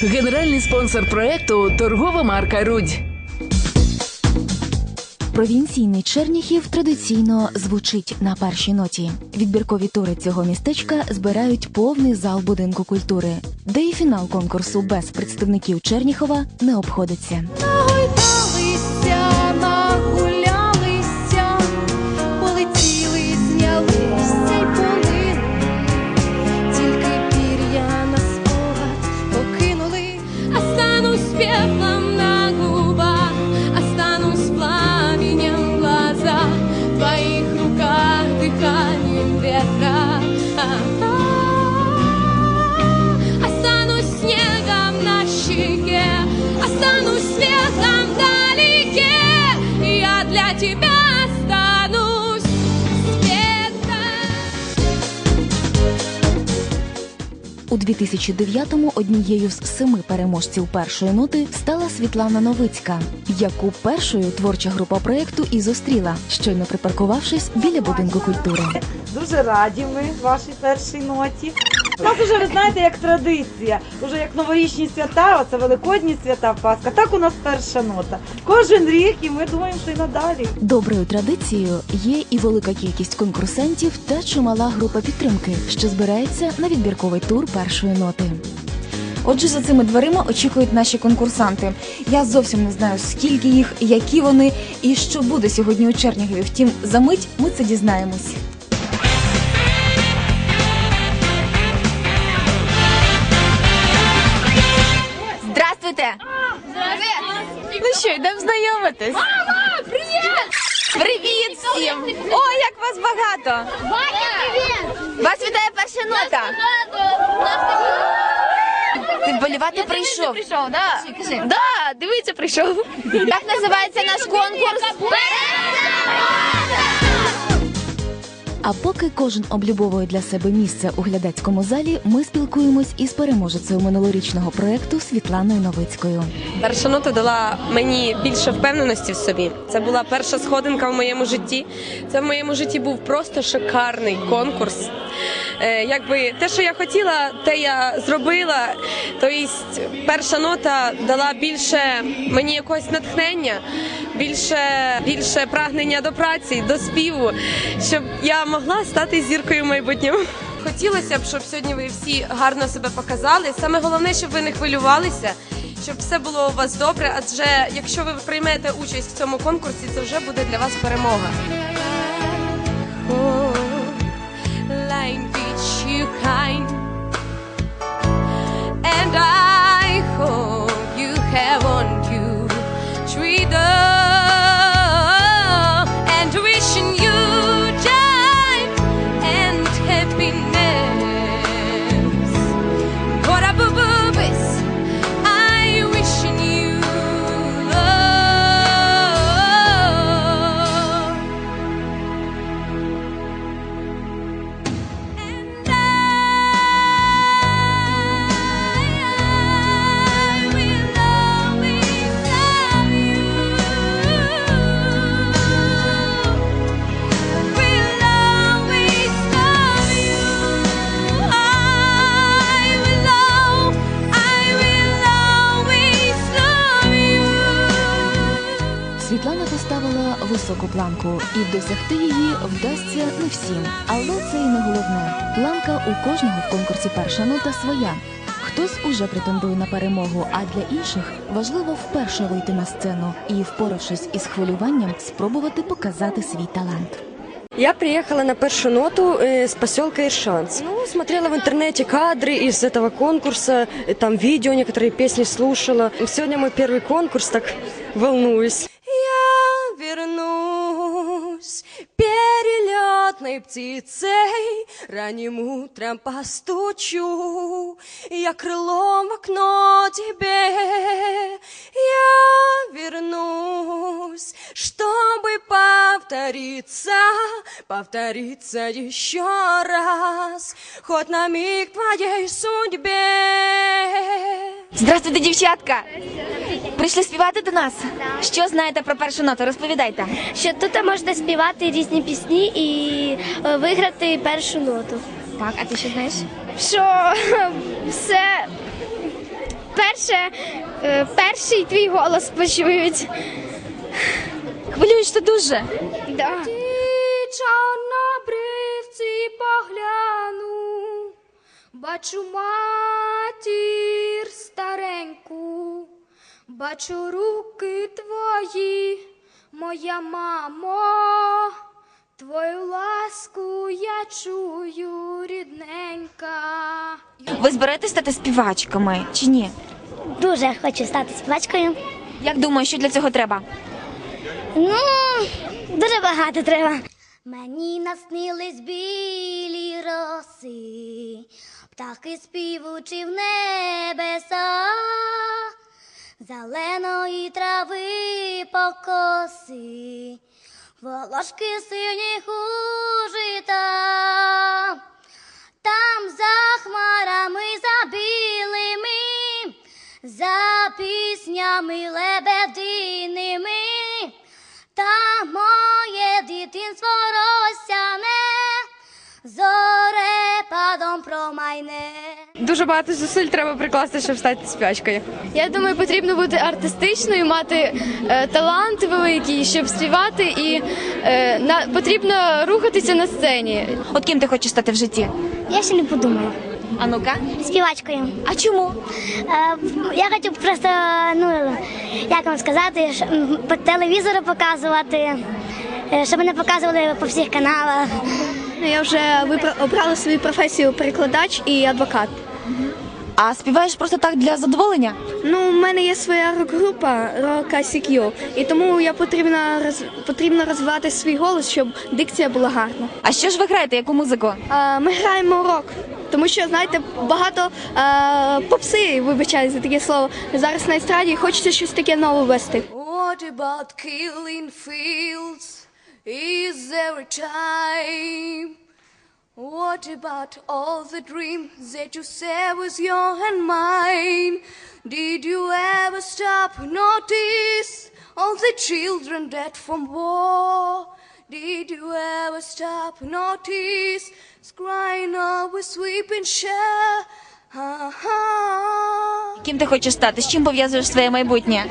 Генеральний спонсор проекту торгова марка Рудь. Провінційний Черніхів традиційно звучить на першій ноті. Відбіркові тури цього містечка збирають повний зал будинку культури, де і фінал конкурсу без представників Черніхова не обходиться. У 2009-му однією з семи переможців першої ноти стала Світлана Новицька, яку першою творча група проєкту і зустріла, щойно припаркувавшись біля будинку культури. Дуже раді ми вашій першій ноті. У нас уже, ви знаєте, як традиція. Уже як новорічні свята, оце великодні свята, Пасха. Так у нас перша нота. Кожен рік, і ми думаємо, що й надалі. Доброю традицією є і велика кількість конкурсантів та чимала група підтримки, що збирається на відбірковий тур першої ноти. Отже, за цими дверима очікують наші конкурсанти. Я зовсім не знаю, скільки їх, які вони і що буде сьогодні у Чернігові. Втім, за мить ми це дізнаємось. Що, йдемо знайомитись? Мама, привіт! Привіт всім! О, як вас багато! Ваня, привіт! Вас вітає перша нота! Ти вболівати прийшов? Прийшов, да? Да, дивіться, прийшов. Як називається наш конкурс? А поки кожен облюбовує для себе місце у глядацькому залі, ми спілкуємось із переможецею минулорічного проєкту Світланою Новицькою. Перша нота дала мені більше впевненості в собі. Це була перша сходинка в моєму житті. Це в моєму житті був просто шикарний конкурс. Е, якби те, що я хотіла, те я зробила. Тобто, перша нота дала більше мені якогось натхнення, більше, більше прагнення до праці, до співу, щоб я могла стати зіркою в майбутньому. Хотілося б, щоб сьогодні ви всі гарно себе показали. Саме головне, щоб ви не хвилювалися, щоб все було у вас добре. Адже якщо ви приймете участь в цьому конкурсі, це вже буде для вас перемога. високу планку, і досягти її вдасться не всім. Але це і не головне. Планка у кожного в конкурсі перша нота своя. Хтось уже претендує на перемогу, а для інших важливо вперше вийти на сцену і, впоравшись із хвилюванням, спробувати показати свій талант. Я приехала на першу ноту э, с поселка Иршанс. Ну, смотрела в интернете кадры из этого конкурса, э, там видео, некоторые песни слушала. Сегодня мой первый конкурс, так волнуюсь. Перелетной птицей, ранним утром постучу, я крылом в окно тебе. Я вернусь, чтобы повториться, повториться еще раз, хоть на миг твоей судьбе. Здравствуйте, дівчатка! Прийшли співати до нас? Що знаєте про першу ноту? Розповідайте. що тут можна співати різні пісні і е, виграти першу ноту. Так, а ти що знаєш? Що все вперше е, перший твій голос почують. Хвилюєшся дуже. Да. Чорнобривці погляну, бачу матір стареньку, бачу руки твої, моя мамо, твою ласку я чую, рідненька. Ви збираєтесь стати співачками чи ні? Дуже хочу стати співачкою. Як думаєш, що для цього треба? Ну, дуже багато треба. Мені наснились білі роси, птахи співучи в небеса, зеленої трави покоси, волошки синіх у жита. Там за хмарами, за білими, за піснями лебединими, та моє дитинство розсяне. Дуже багато зусиль треба прикласти, щоб стати співачкою. Я думаю, потрібно бути артистичною, мати е, талант великий, щоб співати, і е, на, потрібно рухатися на сцені. От ким ти хочеш стати в житті? Я ще не подумала. А ну-ка. Співачкою. А чому? Е, Я хочу просто, ну як вам сказати, ш- м, по телевізору показувати, е, щоб мене показували по всіх каналах. Я вже обрала свою професію перекладач і адвокат. А співаєш просто так для задоволення? Ну, у мене є своя рок-група Rock ICQ, і тому я потрібна роз, потрібно розвивати свій голос, щоб дикція була гарна. А що ж ви граєте? Яку музику? А, ми граємо рок, тому що знаєте, багато а, попси, вибачаю за таке слово, зараз на естраді і хочеться щось таке нове вести. What about killing fields? Is there a time? What about all the dreams that you said was yours and mine? Did you ever stop notice all the children dead from war? Did you ever stop notice crying over sweeping share? Uh-huh. Ким ти хочеш стати? З чим пов'язуєш своє майбутнє?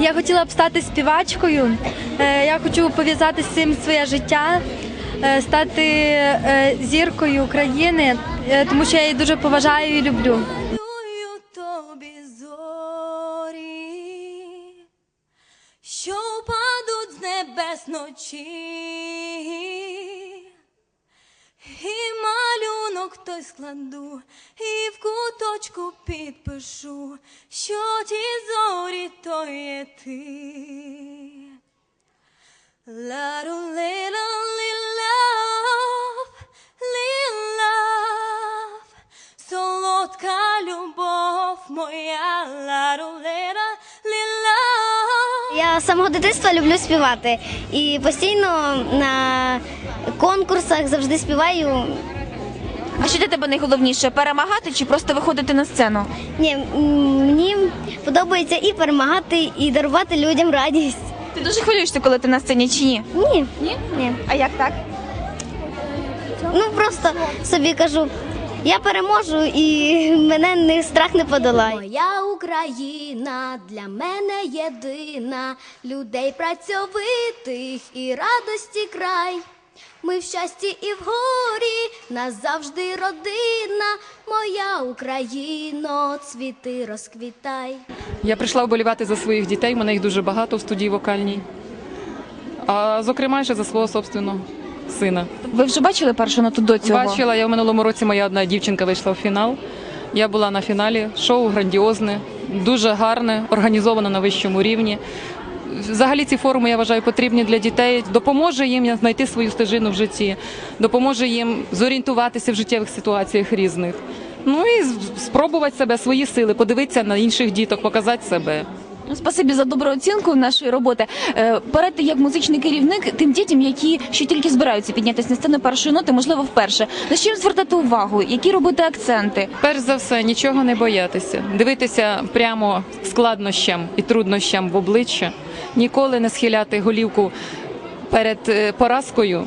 Я хотіла б стати співачкою. Е, Я хочу пов'язати з цим своє життя, е, стати е, зіркою України, е, тому що я її дуже поважаю і люблю. Що падуть з небес ночі, і малюнок той складу, і в куточку підпишу, що ті зорі то є ти. Ла-ру, ле-ла, моя. Я з самого дитинства люблю співати і постійно на конкурсах завжди співаю. А що для тебе найголовніше? Перемагати чи просто виходити на сцену? Ні, м, мені подобається і перемагати, і дарувати людям радість. Ти дуже хвилюєшся, коли ти на сцені чи ні? Ні, ні, ні. А як так? Ну просто собі кажу, я переможу і мене не страх не подолає. Моя Україна для мене єдина, людей працьовитих і радості край. Ми в щасті і в горі, нас завжди родина, моя Україно, цвіти розквітай. Я прийшла вболівати за своїх дітей, мене їх дуже багато в студії вокальній. А зокрема, ще за свого собственного сина. Ви вже бачили першу ноту до цього? Бачила, я в минулому році моя одна дівчинка вийшла в фінал. Я була на фіналі. Шоу грандіозне, дуже гарне, організовано на вищому рівні. Взагалі ці форуми я вважаю потрібні для дітей. Допоможе їм знайти свою стежину в житті, допоможе їм зорієнтуватися в життєвих ситуаціях різних. Ну і спробувати себе, свої сили, подивитися на інших діток, показати себе. Спасибі за добру оцінку нашої роботи. Е, Порадьте як музичний керівник тим дітям, які ще тільки збираються піднятися на сцену першої ноти, можливо, вперше. На їм звертати увагу, які робити акценти? Перш за все, нічого не боятися, дивитися прямо складнощам і труднощам в обличчя, ніколи не схиляти голівку перед е, поразкою,